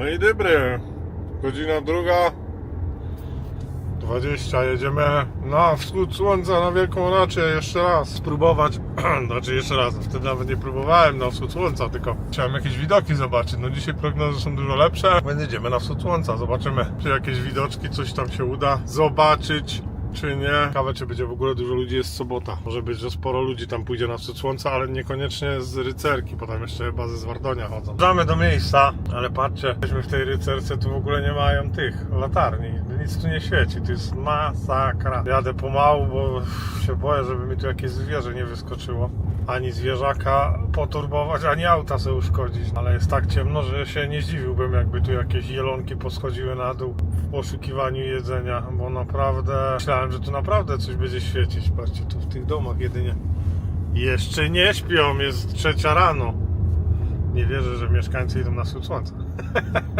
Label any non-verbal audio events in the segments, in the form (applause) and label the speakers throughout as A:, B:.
A: No i dobry. Godzina druga. 20. Jedziemy na wschód słońca, na Wielką Raczę jeszcze raz spróbować. (clears throat) znaczy jeszcze raz, wtedy nawet nie próbowałem na wschód słońca, tylko chciałem jakieś widoki zobaczyć. No dzisiaj prognozy są dużo lepsze, więc jedziemy na wschód słońca. Zobaczymy, czy jakieś widoczki, coś tam się uda zobaczyć. Czy nie? Ciekawe, czy będzie w ogóle dużo ludzi, jest sobota. Może być, że sporo ludzi tam pójdzie na wschód słońca, ale niekoniecznie z rycerki, bo tam jeszcze chyba ze Zwardonia chodzą. Damy do miejsca, ale patrzcie, jesteśmy w tej rycerce, tu w ogóle nie mają tych latarni. Nic tu nie świeci, to jest masakra. Jadę pomału, bo się boję, żeby mi tu jakieś zwierzę nie wyskoczyło. Ani zwierzaka poturbować, ani auta sobie uszkodzić. Ale jest tak ciemno, że się nie zdziwiłbym, jakby tu jakieś jelonki poschodziły na dół poszukiwaniu jedzenia, bo naprawdę myślałem, że tu naprawdę coś będzie świecić. Patrzcie, tu w tych domach jedynie. Jeszcze nie śpią, jest trzecia rano. Nie wierzę, że mieszkańcy idą na wschód słońca.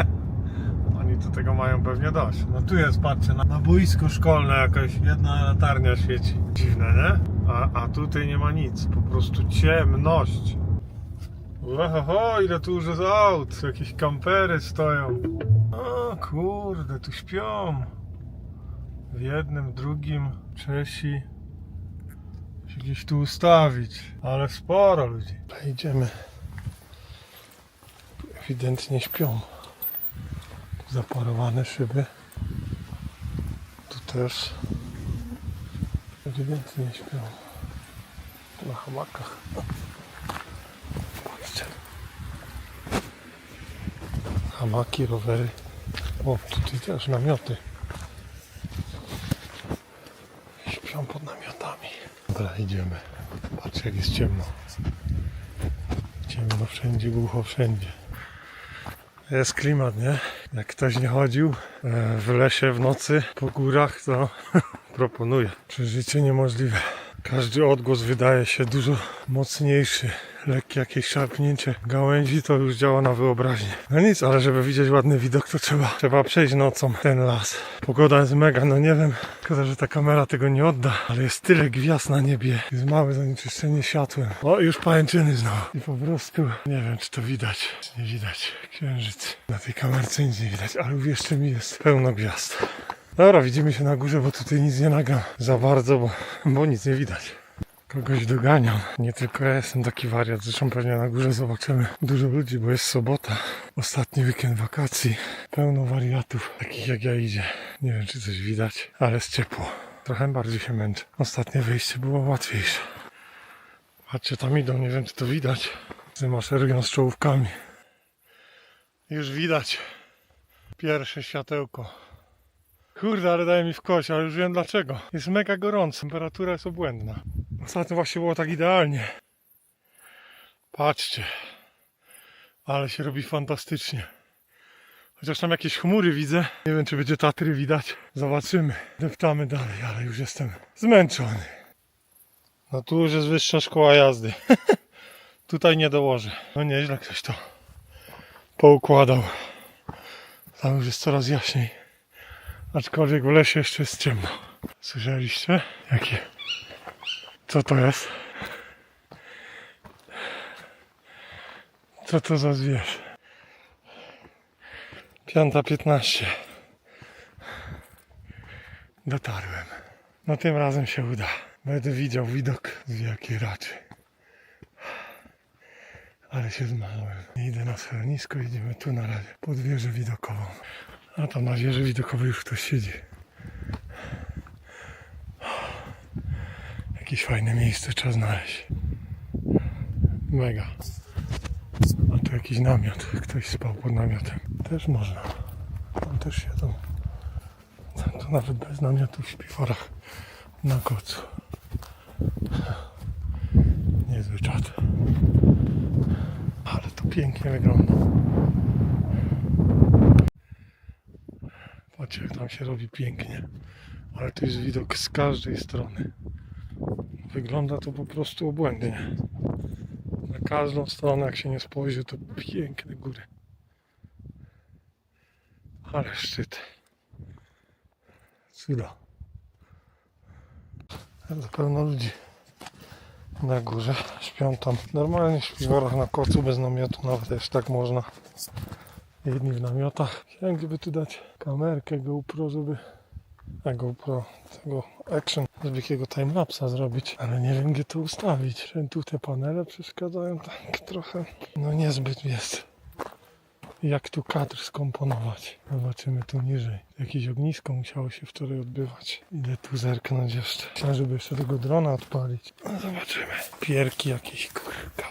A: (laughs) Oni do tego mają pewnie dość. No tu jest, patrzcie, na, na boisko szkolne jakaś jedna latarnia świeci. Dziwne, nie? A, a tutaj nie ma nic, po prostu ciemność. Oho, ile tu już jest aut, jakieś kampery stoją. Kurde, tu śpią. W jednym, drugim, Czesi. Się gdzieś tu ustawić, ale sporo ludzi. Idziemy. Ewidentnie śpią. Zaparowane szyby. Tu też. Ewidentnie śpią. Na hamakach. Patrzcie. Hamaki, rowery. O, tutaj też namioty. Śpią pod namiotami. Dobra, idziemy. Patrz jak jest ciemno. Ciemno wszędzie, głucho wszędzie. Jest klimat, nie? Jak ktoś nie chodził e, w lesie w nocy po górach, to (laughs) proponuję. Przeżycie niemożliwe. Każdy odgłos wydaje się dużo mocniejszy. Lekkie jakieś szarpnięcie gałęzi to już działa na wyobraźnię. No nic, ale żeby widzieć ładny widok, to trzeba, trzeba przejść nocą ten las. Pogoda jest mega, no nie wiem, szkoda, że ta kamera tego nie odda, ale jest tyle gwiazd na niebie. Jest małe zanieczyszczenie światłem. O, już pajęczyny znowu. I po prostu nie wiem, czy to widać, czy nie widać. Księżyc. Na tej kamerce nic nie widać, ale uwierzcie mi, jest pełno gwiazd. Dobra, widzimy się na górze, bo tutaj nic nie nagram za bardzo, bo, bo nic nie widać. Kogoś doganiam. Nie tylko ja jestem taki wariat, zresztą pewnie na górze zobaczymy dużo ludzi, bo jest sobota. Ostatni weekend wakacji. Pełno wariatów, takich jak ja idzie. Nie wiem, czy coś widać, ale jest ciepło. Trochę bardziej się męczę. Ostatnie wyjście było łatwiejsze. Patrzcie, tam idą, nie wiem, czy to widać. Zamaszerują z czołówkami. Już widać pierwsze światełko. Kurde, ale daje mi w kość, ale już wiem dlaczego. Jest mega gorąco, temperatura jest obłędna. Ostatnio właśnie było tak idealnie. Patrzcie. Ale się robi fantastycznie. Chociaż tam jakieś chmury widzę. Nie wiem, czy będzie Tatry widać. Zobaczymy. Deptamy dalej, ale już jestem zmęczony. No tu już jest wyższa szkoła jazdy. (laughs) Tutaj nie dołożę. No nieźle ktoś to poukładał. Tam już jest coraz jaśniej. Aczkolwiek w lesie jeszcze jest ciemno. Słyszeliście? Jakie? Co to jest? Co to za zwierz? Piąta piętnaście. Dotarłem. No tym razem się uda. Będę widział widok z wielkiej raczy. Ale się zmachałem. Nie idę na schronisko, idziemy tu na razie. Pod wieżę widokową. A tam na wieży widokowej już ktoś siedzi. Jakieś fajne miejsce trzeba znaleźć. Mega. A tu jakiś namiot. Ktoś spał pod namiotem. Też można. Tam też siedzą. Tam to nawet bez namiotów śpi w orach na kocu. Niezły. Ale to pięknie wygląda. Patrzcie, jak tam się robi pięknie. Ale tu jest widok z każdej strony. Wygląda to po prostu obłędnie. Na każdą stronę, jak się nie spojrzy, to piękne góry. Ale szczyt. Cuda. Bardzo pełno ludzi na górze. Śpią tam. Normalnie w worach na kocu bez namiotu, nawet też tak można. jedni w namiotach. Chciałem gdyby tu dać kamerkę GoPro, żeby a GoPro tego action, żeby jakiego timelapsa zrobić, ale nie wiem gdzie to ustawić. Tu te panele przeszkadzają tak trochę, no niezbyt jest. Jak tu kadr skomponować? Zobaczymy tu niżej. Jakieś ognisko musiało się wczoraj odbywać. Idę tu zerknąć jeszcze. Chciałem, żeby jeszcze tego drona odpalić. No zobaczymy. Pierki jakieś, kurka.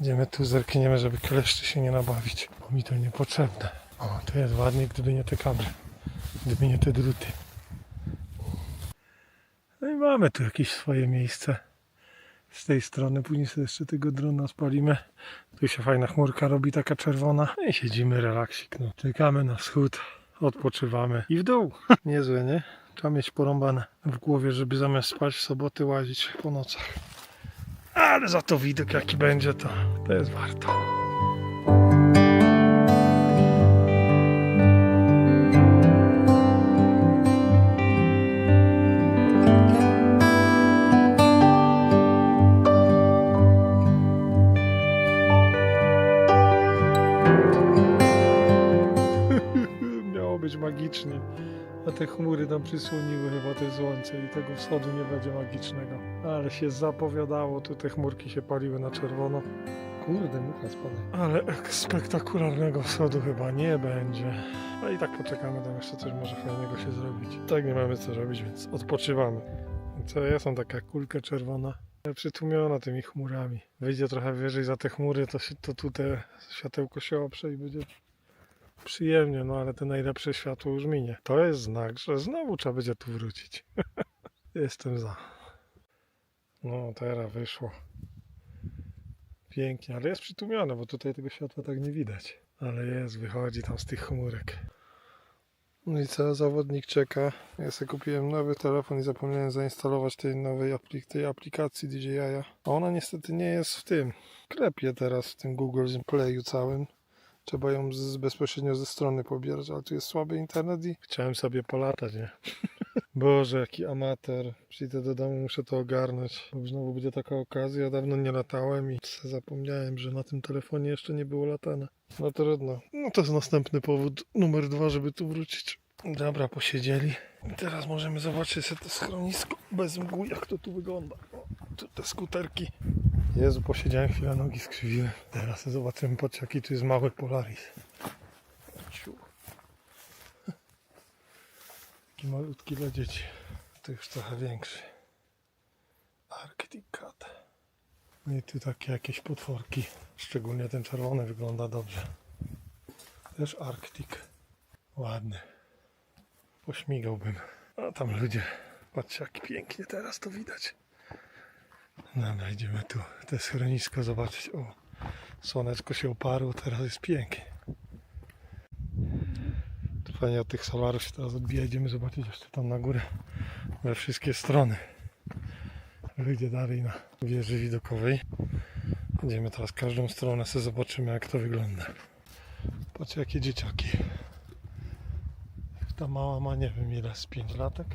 A: Idziemy tu, zerkniemy, żeby kleszczy się nie nabawić, bo mi to niepotrzebne. O, to jest ładnie, gdyby nie te kabry, gdyby nie te druty. No i mamy tu jakieś swoje miejsce z tej strony. Później sobie jeszcze tego drona spalimy. Tu się fajna chmurka robi, taka czerwona. No i siedzimy, relaksik. No. Czekamy na wschód, odpoczywamy i w dół. (laughs) Niezłe, nie? Trzeba mieć porąbane w głowie, żeby zamiast spać w soboty łazić po nocach. Ale za to widok jaki będzie, to, to jest warto. A te chmury nam przysłoniły chyba te słońce i tego wschodu nie będzie magicznego. Ale się zapowiadało, tu te chmurki się paliły na czerwono. Kurde, mucha spada. Ale ek- spektakularnego wschodu chyba nie będzie. A i tak poczekamy, tam jeszcze coś może fajnego się zrobić. Tak nie mamy co robić, więc odpoczywamy. Co ja są taka kulka czerwona. Przytłumiona tymi chmurami. Wyjdzie trochę wyżej za te chmury, to, się, to tu te światełko się oprze i będzie przyjemnie, no ale te najlepsze światło już minie. To jest znak, że znowu trzeba będzie tu wrócić. (laughs) Jestem za. No, teraz wyszło. Pięknie, ale jest przytłumione, bo tutaj tego światła tak nie widać. Ale jest, wychodzi tam z tych chmurek. No i co, zawodnik czeka. Ja sobie kupiłem nowy telefon i zapomniałem zainstalować tej nowej aplik tej aplikacji DJI. A ona niestety nie jest w tym. Klepie teraz w tym Google Playu całym. Trzeba ją z, bezpośrednio ze strony pobierać, ale tu jest słaby internet i chciałem sobie polatać, nie? (laughs) Boże, jaki amator. Przyjdę do domu, muszę to ogarnąć. Bo znowu będzie taka okazja. Dawno nie latałem i zapomniałem, że na tym telefonie jeszcze nie było latane. No trudno. No to jest następny powód numer dwa, żeby tu wrócić. Dobra, posiedzieli. I teraz możemy zobaczyć sobie to schronisko bez mgły, jak to tu wygląda. O, tu te skuterki. Jezu, posiedziałem chwilę, nogi skrzywiłem. Teraz zobaczymy, patrz jaki tu jest mały Polaris. Taki malutki dla dzieci. To już trochę większy. Arctic Cat. No i tu takie jakieś potworki. Szczególnie ten czerwony wygląda dobrze. Też Arctic. Ładny. Pośmigałbym. A tam ludzie. Patrzcie jak pięknie teraz to widać. Dobra, idziemy tu te schronisko zobaczyć. O, słoneczko się oparło, teraz jest pięknie. Fajnie od tych solarów się teraz odbija. Idziemy zobaczyć jeszcze tam na górę we wszystkie strony. Wyjdzie dalej na wieży widokowej. Idziemy teraz każdą stronę, sobie zobaczymy jak to wygląda. Patrzcie jakie dzieciaki. Ta mała ma nie wiem ile, z 5 latek.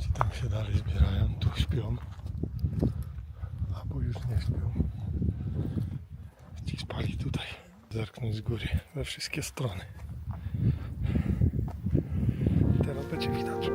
A: Ci tam się zbierają, tu śpią. Albo już nie śpią. Ci spali tutaj. Zerknąć z góry we wszystkie strony. Teraz będzie widać.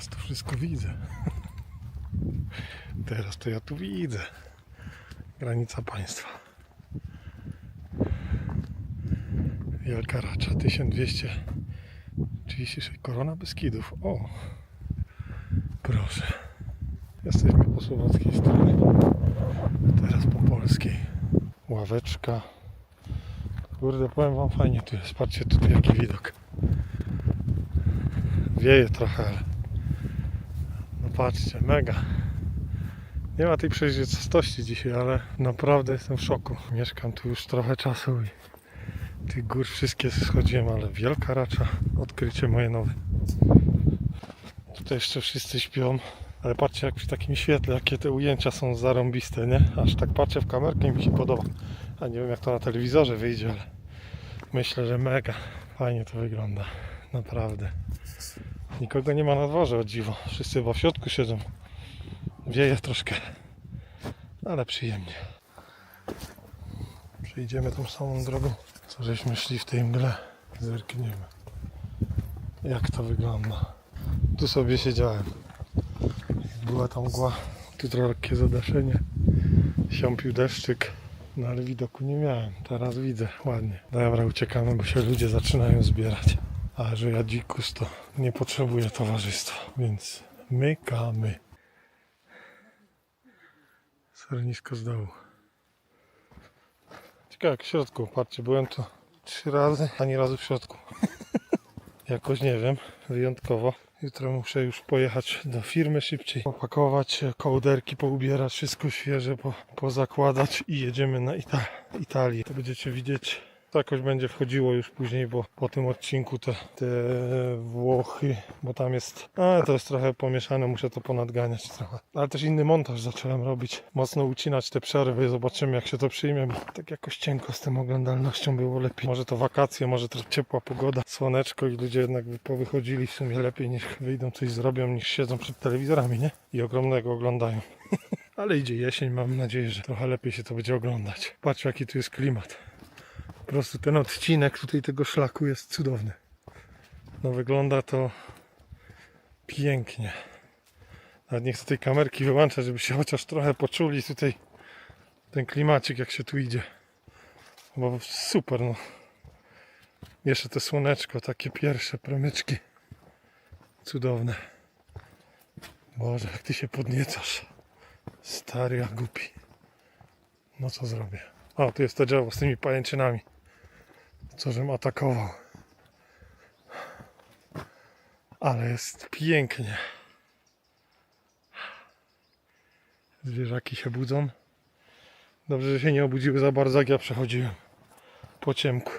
A: Teraz to wszystko widzę. (laughs) Teraz to ja tu widzę. Granica państwa. Wielka Racza 1236 Korona Beskidów. O! Proszę. Jesteśmy po słowackiej stronie. Teraz po polskiej. Ławeczka. Kurde, powiem wam fajnie tu jest. Patrzcie tutaj jaki widok. Wieje trochę, ale patrzcie, mega. Nie ma tej przejrzystości dzisiaj, ale naprawdę jestem w szoku. Mieszkam tu już trochę czasu i tych gór wszystkie schodziłem, ale wielka racza. Odkrycie moje nowe. Tutaj jeszcze wszyscy śpią. Ale patrzcie jak przy takim świetle, jakie te ujęcia są zarąbiste, nie? Aż tak patrzę w kamerkę i mi się podoba. A nie wiem jak to na telewizorze wyjdzie, ale myślę, że mega fajnie to wygląda. Naprawdę. Nikogo nie ma na dworze, o dziwo. Wszyscy chyba w środku siedzą. Wieje troszkę, ale przyjemnie. Przejdziemy tą samą drogą, co żeśmy szli w tej mgle. Zerkniemy. Jak to wygląda. Tu sobie siedziałem. Była tam mgła, tu trochę zadaszenie. Siąpił deszczyk, no ale widoku nie miałem. Teraz widzę ładnie. Dobra, uciekamy, bo się ludzie zaczynają zbierać. A że ja dzikus to nie potrzebuję towarzystwa, więc mykamy. Sernisko z dołu. Ciekawe jak w środku, patrzcie, byłem tu trzy razy, ani razu w środku. (laughs) Jakoś nie wiem, wyjątkowo. Jutro muszę już pojechać do firmy szybciej, opakować kołderki, poubierać, wszystko świeże, po, pozakładać i jedziemy na Ita Italię. To będziecie widzieć, to jakoś będzie wchodziło już później, bo po tym odcinku te, te Włochy, bo tam jest, a to jest trochę pomieszane, muszę to ponadganiać trochę. Ale też inny montaż zacząłem robić, mocno ucinać te przerwy, zobaczymy jak się to przyjmie, tak jakoś cienko z tą oglądalnością było lepiej. Może to wakacje, może to ciepła pogoda, słoneczko i ludzie jednak powychodzili w sumie lepiej niż wyjdą coś zrobią, niż siedzą przed telewizorami, nie? I ogromnego oglądają. (laughs) Ale idzie jesień, mam nadzieję, że trochę lepiej się to będzie oglądać. Patrz jaki tu jest klimat. Po prostu ten odcinek tutaj tego szlaku jest cudowny. No wygląda to pięknie. Nawet nie chcę tej kamerki wyłączać, żeby się chociaż trochę poczuli tutaj ten klimacik jak się tu idzie. Bo super no. Jeszcze to słoneczko, takie pierwsze promyczki. Cudowne. Boże, jak ty się podniecasz. Stary jak głupi. No co zrobię? O, tu jest to drzewo z tymi pajęczynami. Co żem atakował. Ale jest pięknie. Zwierzaki się budzą. Dobrze, że się nie obudziły za bardzo, jak ja przechodziłem po ciemku.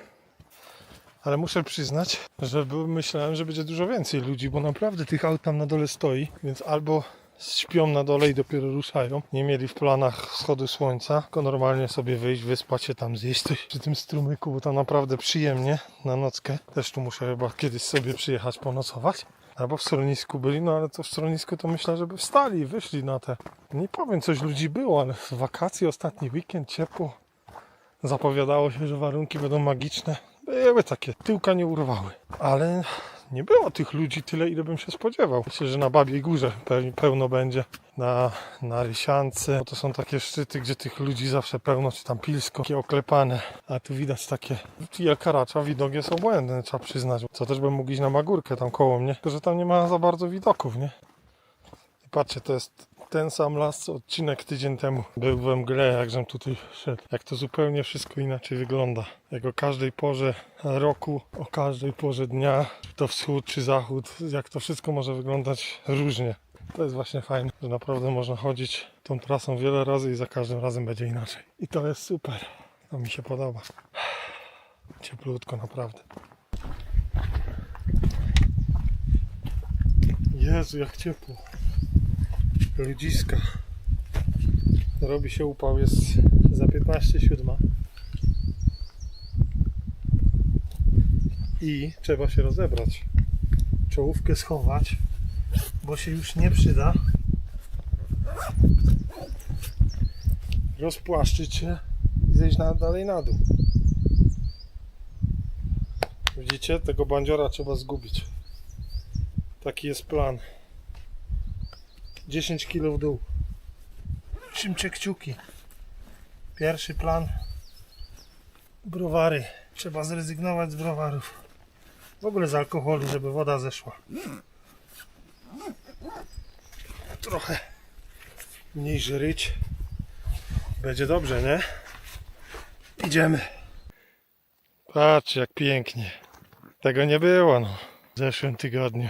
A: Ale muszę przyznać, że myślałem, że będzie dużo więcej ludzi, bo naprawdę tych aut tam na dole stoi, więc albo śpią na dole i dopiero ruszają. Nie mieli w planach wschodu słońca, tylko normalnie sobie wyjść, wyspać się tam, zjeść coś przy tym strumyku, bo tam naprawdę przyjemnie na nockę. Też tu muszę chyba kiedyś sobie przyjechać ponocować. Albo w schronisku byli, no ale to w schronisku to myślę, żeby wstali wyszli na te. Nie powiem, coś ludzi było, ale wakacje, ostatni weekend, ciepło. Zapowiadało się, że warunki będą magiczne. Były takie, tyłka nie urwały. Ale nie było tych ludzi tyle, ile bym się spodziewał. Myślę, że na Babiej Górze pe- pełno będzie. Na, na Rysiance. To są takie szczyty, gdzie tych ludzi zawsze pełno, czy tam pilsko, takie oklepane. A tu widać takie wielka racza, widok jest obłędny, trzeba przyznać. Co też bym mógł iść na Magórkę tam koło mnie, tylko że tam nie ma za bardzo widoków, nie? I patrzcie, to jest ten sam las, co odcinek tydzień temu był we mgle, jak żem tutaj szedł. Jak to zupełnie wszystko inaczej wygląda. Jak o każdej porze roku, o każdej porze dnia, czy to wschód, czy zachód, jak to wszystko może wyglądać różnie. To jest właśnie fajne, że naprawdę można chodzić tą trasą wiele razy i za każdym razem będzie inaczej. I to jest super. To mi się podoba. (sighs) Cieplutko naprawdę. Jezu, jak ciepło ludziska. Robi się upał, jest za 15.07. I trzeba się rozebrać. Czołówkę schować, bo się już nie przyda. Rozpłaszczyć się i zejść na, dalej na dół. Widzicie? Tego bandziora trzeba zgubić. Taki jest plan. 10 kg w dół. Trzymcie kciuki. Pierwszy plan. Browary. Trzeba zrezygnować z browarów. W ogóle z alkoholu, żeby woda zeszła. Trochę mniej żyć. Będzie dobrze, nie? Idziemy. Patrz jak pięknie. Tego nie było no. W zeszłym tygodniu.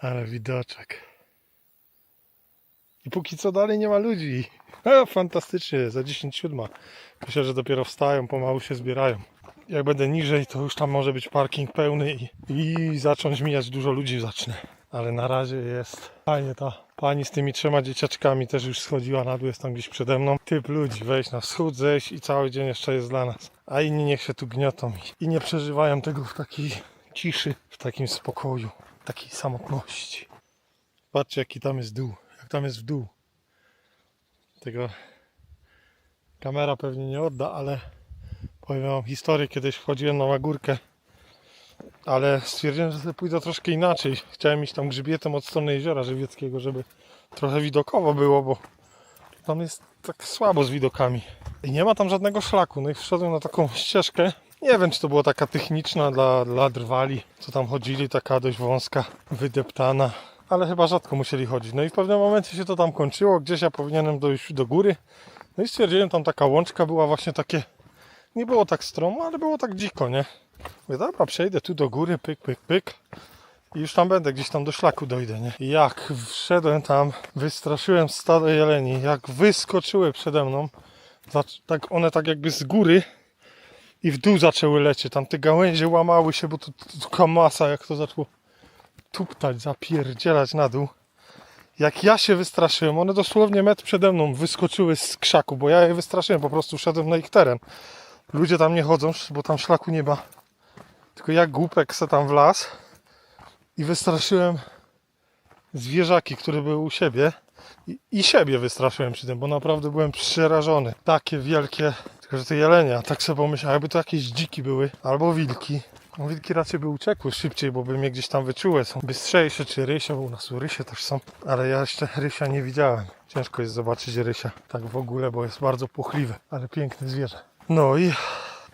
A: Ale widoczek. I póki co dalej nie ma ludzi. (laughs) A, fantastycznie, za 10 siódma. Myślę, że dopiero wstają, pomału się zbierają. Jak będę niżej, to już tam może być parking pełny i, i zacząć mijać dużo ludzi zacznę. Ale na razie jest fajnie ta pani z tymi trzema dzieciaczkami też już schodziła na dół, jest tam gdzieś przede mną. Typ ludzi, wejść na wschód, zejść i cały dzień jeszcze jest dla nas. A inni niech się tu gniotą i nie przeżywają tego w takiej ciszy, w takim spokoju, takiej samotności. Patrzcie jaki tam jest dół, jak tam jest w dół. Tego kamera pewnie nie odda, ale powiem wam historię, kiedyś wchodziłem na Łagórkę ale stwierdziłem, że sobie pójdę troszkę inaczej. Chciałem iść tam grzbietem od strony jeziora żywieckiego, żeby trochę widokowo było, bo tam jest tak słabo z widokami. I nie ma tam żadnego szlaku. No i wszedłem na taką (laughs) ścieżkę. Nie wiem, czy to była taka techniczna dla, dla drwali, co tam chodzili, taka dość wąska, wydeptana. Ale chyba rzadko musieli chodzić. No i w pewnym momencie się to tam kończyło. Gdzieś ja powinienem dojść do góry. No i stwierdziłem, tam taka łączka była właśnie takie... Nie było tak stromo, ale było tak dziko, nie? Mówię, dobra, przejdę tu do góry, pyk, pyk, pyk. I już tam będę, gdzieś tam do szlaku dojdę, nie? Jak wszedłem tam, wystraszyłem stado jeleni, jak wyskoczyły przede mną, tak one tak jakby z góry i w dół zaczęły lecieć. Tam te gałęzie łamały się, bo to, to taka masa, jak to zaczęło tuptać, zapierdzielać na dół. Jak ja się wystraszyłem, one dosłownie metr przede mną wyskoczyły z krzaku, bo ja je wystraszyłem, po prostu szedłem na ich teren. Ludzie tam nie chodzą, bo tam szlaku nie ma. Tylko ja głupek se tam wlazł i wystraszyłem zwierzaki, które były u siebie. I, I siebie wystraszyłem przy tym, bo naprawdę byłem przerażony. Takie wielkie, tylko że te jelenie, a tak sobie pomyślałem, jakby to jakieś dziki były, albo wilki. No, wilki raczej by uciekły szybciej, bo by mnie gdzieś tam wyczuły. Są bystrzejsze, czy rysie, bo u nas rysie też są. Ale ja jeszcze rysia nie widziałem. Ciężko jest zobaczyć rysia tak w ogóle, bo jest bardzo płochliwy, ale piękne zwierzę. No i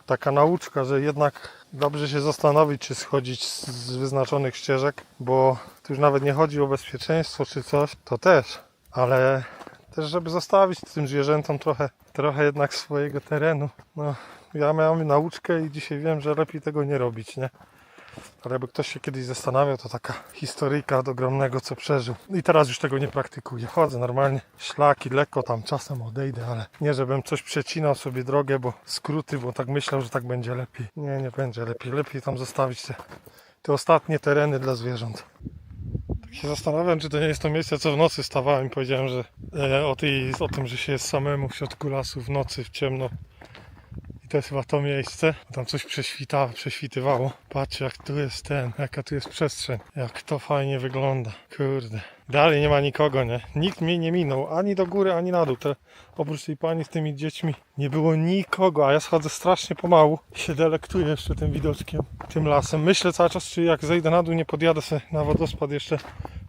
A: taka nauczka, że jednak dobrze się zastanowić, czy schodzić z wyznaczonych ścieżek, bo tu już nawet nie chodzi o bezpieczeństwo czy coś, to też, ale też żeby zostawić tym zwierzętom trochę, trochę jednak swojego terenu. No, ja miałem nauczkę i dzisiaj wiem, że lepiej tego nie robić, nie? Ale jakby ktoś się kiedyś zastanawiał, to taka historyjka od ogromnego, co przeżył. I teraz już tego nie praktykuję. Chodzę normalnie, szlaki, lekko tam czasem odejdę, ale nie, żebym coś przecinał sobie drogę, bo skróty, bo tak myślał, że tak będzie lepiej. Nie, nie będzie lepiej. Lepiej tam zostawić te, te ostatnie tereny dla zwierząt. Się zastanawiam, czy to nie jest to miejsce, co w nocy stawałem i powiedziałem, że e, o, tej, o tym, że się jest samemu w środku lasu w nocy, w ciemno. I to jest chyba to miejsce. Tam coś prześwita, prześwitywało. Patrz jak tu jest ten, jaka tu jest przestrzeń. Jak to fajnie wygląda. Kurde. Dalej nie ma nikogo, nie? Nikt mnie nie minął, ani do góry, ani na dół. Te, oprócz tej pani z tymi dziećmi nie było nikogo, a ja schodzę strasznie pomału. (laughs) Się delektuję jeszcze tym widoczkiem, tym lasem. Myślę cały czas, czy jak zejdę na dół, nie podjadę sobie na wodospad jeszcze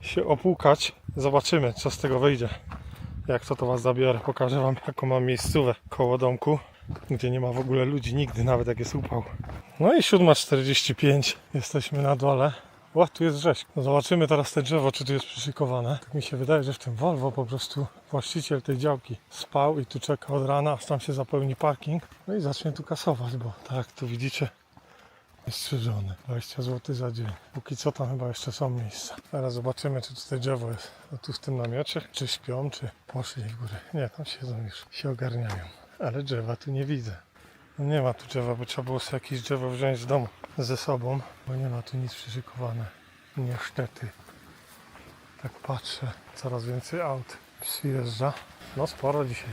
A: się opłukać. Zobaczymy, co z tego wyjdzie. Jak to to was zabiorę, pokażę wam jaką mam miejscówę koło domku gdzie nie ma w ogóle ludzi nigdy, nawet jak jest upał. No i 7.45, jesteśmy na dole. O, tu jest rzeź. No zobaczymy teraz te drzewo, czy tu jest przyszykowane. Tak mi się wydaje, że w tym Volvo po prostu właściciel tej działki spał i tu czeka od rana, aż tam się zapełni parking. No i zacznie tu kasować, bo tak tu widzicie, jest strzyżony. 20 zł za dzień. Póki co tam chyba jeszcze są miejsca. Teraz zobaczymy, czy tutaj drzewo jest. No tu w tym namiocie, czy śpią, czy poszli w górę. Nie, tam siedzą już, się ogarniają. Ale drzewa tu nie widzę. No nie ma tu drzewa, bo trzeba było sobie jakieś drzewo wziąć z domu ze sobą, bo nie ma tu nic przyszykowane. Niestety. Tak patrzę, coraz więcej aut przyjeżdża. No sporo dzisiaj.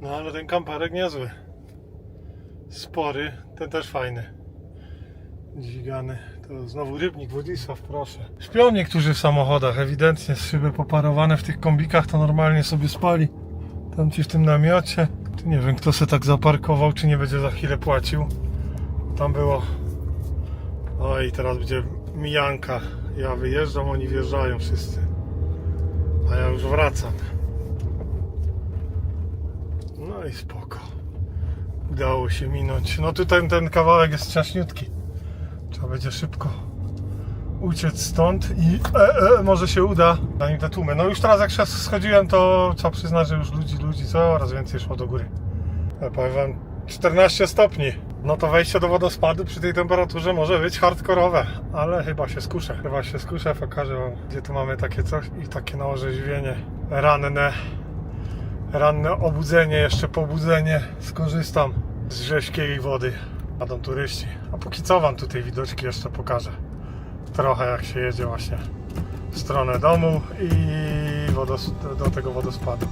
A: No ale ten kamperek niezły. Spory, ten też fajny. Dźwigany. To znowu rybnik Władysław, proszę. Śpią niektórzy w samochodach, ewidentnie szyby poparowane w tych kombikach to normalnie sobie spali. Tam ci w tym namiocie. Nie wiem kto se tak zaparkował, czy nie będzie za chwilę płacił. Tam było. O i teraz będzie mijanka. Ja wyjeżdżam, oni wjeżdżają wszyscy. A ja już wracam. No i spoko. Udało się minąć. No tutaj ten kawałek jest ciaśniutki. Trzeba będzie szybko uciec stąd i e, e, może się uda, zanim te tłumy. No już teraz jak się schodziłem, to trzeba przyznać, że już ludzi, ludzi coraz więcej szło do góry. Ja powiem wam, 14 stopni. No to wejście do wodospadu przy tej temperaturze może być hardkorowe, ale chyba się skuszę. Chyba się skuszę, pokażę wam, gdzie tu mamy takie coś i takie naorzeźwienie ranne. Ranne obudzenie, jeszcze pobudzenie. Skorzystam z rzeźkiej wody. Jadą turyści. A póki co wam tutaj widoczki jeszcze pokażę. Trochę jak się jedzie właśnie w stronę domu i do tego wodospadu.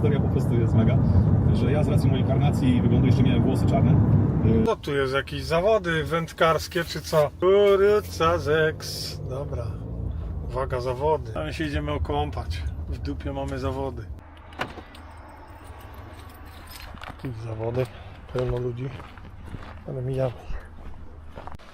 B: Historia po prostu jest mega. Że ja z racji mojej karnacji i wyglądu jeszcze miałem włosy czarne.
A: No tu jest jakieś zawody wędkarskie czy co? Kuryca zeks. Dobra. Uwaga, zawody. Tam się idziemy okąpać. W dupie mamy zawody. Tu zawody. Pełno ludzi. Ale mijamy.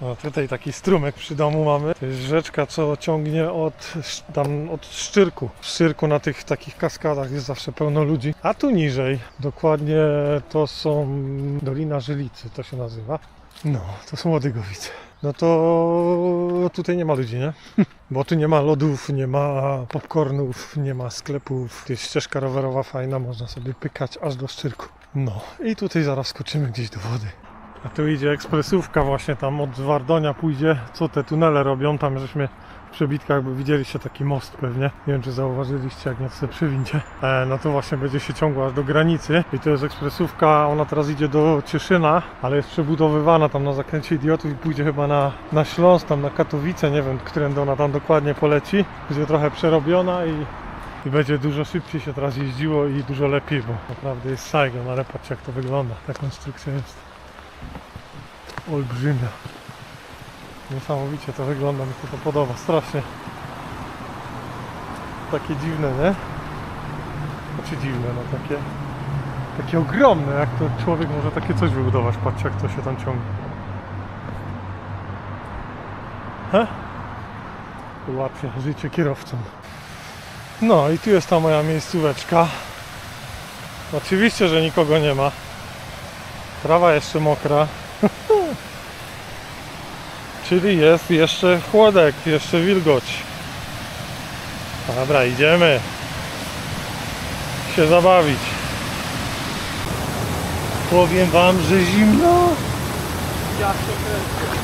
A: No tutaj taki strumyk przy domu mamy. To jest rzeczka, co ciągnie od, tam, od Szczyrku. W Szczyrku na tych takich kaskadach jest zawsze pełno ludzi. A tu niżej, dokładnie to są Dolina Żylicy, to się nazywa. No, to są Łodygowice. No to tutaj nie ma ludzi, nie? (laughs) Bo tu nie ma lodów, nie ma popcornów, nie ma sklepów. Tu jest ścieżka rowerowa fajna, można sobie pykać aż do Szczyrku. No i tutaj zaraz skoczymy gdzieś do wody. A tu idzie ekspresówka właśnie tam od Wardonia pójdzie. Co te tunele robią? Tam żeśmy w przebitkach, bo widzieliście taki most pewnie. Nie wiem czy zauważyliście, jak nie sobie przywincie. E, no to właśnie będzie się ciągła aż do granicy. I to jest ekspresówka, ona teraz idzie do Cieszyna, ale jest przebudowywana tam na zakręcie idiotów i pójdzie chyba na, na Śląsk, tam na Katowice, nie wiem, którędy ona tam dokładnie poleci. Będzie trochę przerobiona i i będzie dużo szybciej się teraz jeździło i dużo lepiej, bo naprawdę jest Saigon, ale patrzcie jak to wygląda. Ta konstrukcja jest olbrzymia. Niesamowicie to wygląda, mi się to podoba, strasznie. Takie dziwne, nie? Znaczy dziwne, no takie, takie ogromne, jak to człowiek może takie coś wybudować, patrzcie jak to się tam ciągnie. He? Ułatwia życie kierowcom. No i tu jest ta moja miejscóweczka. Oczywiście, że nikogo nie ma. Trawa jeszcze mokra. (laughs) Czyli jest jeszcze chłodek, jeszcze wilgoć. Dobra, idziemy się zabawić. Powiem wam, że zimno. Ja się kręcę.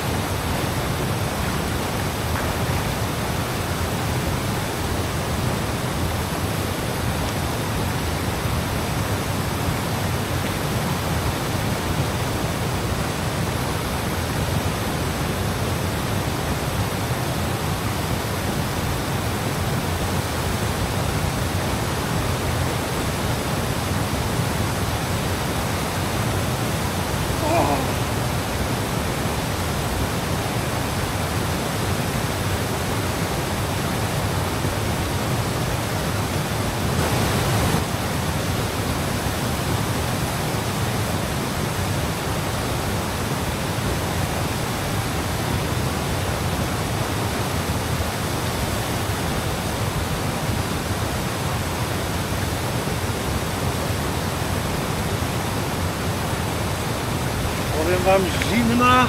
A: Powiem wam, zimna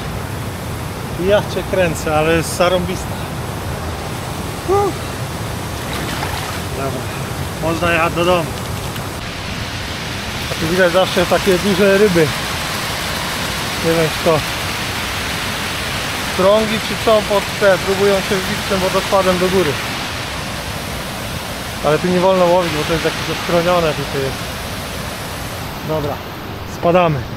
A: i ja cię kręcę, ale jest zarąbista. Dobra, można jechać do domu. Tu widać zawsze takie duże ryby. Nie wiem kto. Strągi czy co pod te, próbują się wbić tym wodospadem do góry. Ale tu nie wolno łowić, bo to jest jakieś ochronione tutaj jest. Dobra, spadamy.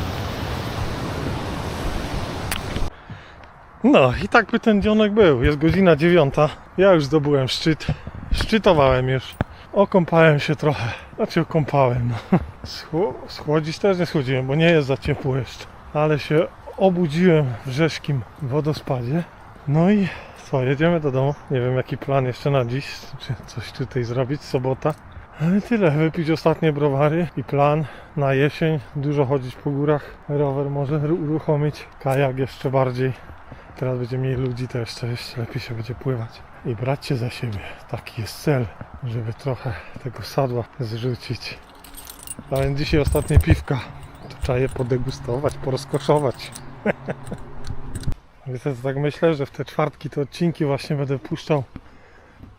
A: No i tak by ten dzionek był. Jest godzina dziewiąta. Ja już zdobyłem szczyt. Szczytowałem już. Okąpałem się trochę. Znaczy okąpałem. No. Schło- Schłodzić też nie schodziłem, bo nie jest za ciepło jeszcze. Ale się obudziłem w rzeszkim wodospadzie. No i co, jedziemy do domu. Nie wiem jaki plan jeszcze na dziś. Czy coś tutaj zrobić. Sobota. Ale tyle. Wypić ostatnie browary i plan na jesień. Dużo chodzić po górach. Rower może ru- uruchomić. Kajak jeszcze bardziej. Teraz będzie mniej ludzi, to jeszcze, jeszcze lepiej się będzie pływać. I brać się za siebie. Taki jest cel, żeby trochę tego sadła zrzucić. A więc dzisiaj ostatnie piwka. To trzeba je podegustować, porozkoszować. (laughs) Więc tak myślę, że w te czwartki te odcinki właśnie będę puszczał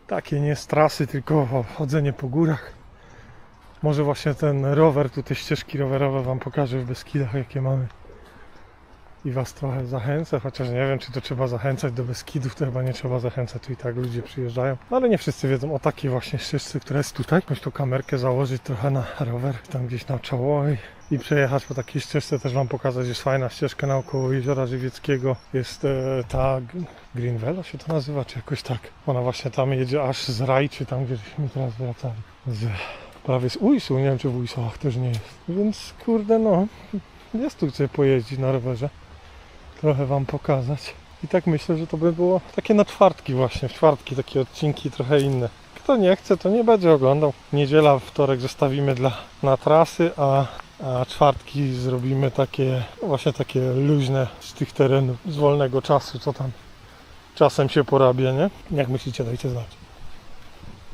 A: takie nie z trasy, tylko chodzenie po górach. Może właśnie ten rower, tutaj ścieżki rowerowe Wam pokażę w Beskidach, jakie mamy i Was trochę zachęcę, chociaż nie wiem, czy to trzeba zachęcać do Beskidów, to chyba nie trzeba zachęcać, tu i tak ludzie przyjeżdżają. No, Ale nie wszyscy wiedzą o takiej właśnie ścieżce, która jest tutaj. Jakąś tu kamerkę założyć trochę na rower, tam gdzieś na czoło i, i przejechać po takiej ścieżce. Też Wam pokazać, jest fajna ścieżka naokoło Jeziora Żywieckiego. Jest e, ta G- Greenvella się to nazywa, czy jakoś tak. Ona właśnie tam jedzie aż z Rajczy, tam gdzie żeśmy teraz wracali. Z, prawie z Ujsu, nie wiem czy w Ujsowach też nie jest. Więc kurde no, jest tu gdzie pojeździć na rowerze trochę Wam pokazać. I tak myślę, że to by było takie na czwartki właśnie, w czwartki takie odcinki trochę inne. Kto nie chce, to nie będzie oglądał. Niedziela, wtorek zostawimy dla, na trasy, a, a czwartki zrobimy takie, no właśnie takie luźne z tych terenów, z wolnego czasu, co tam czasem się porabia, nie? Jak myślicie, dajcie znać.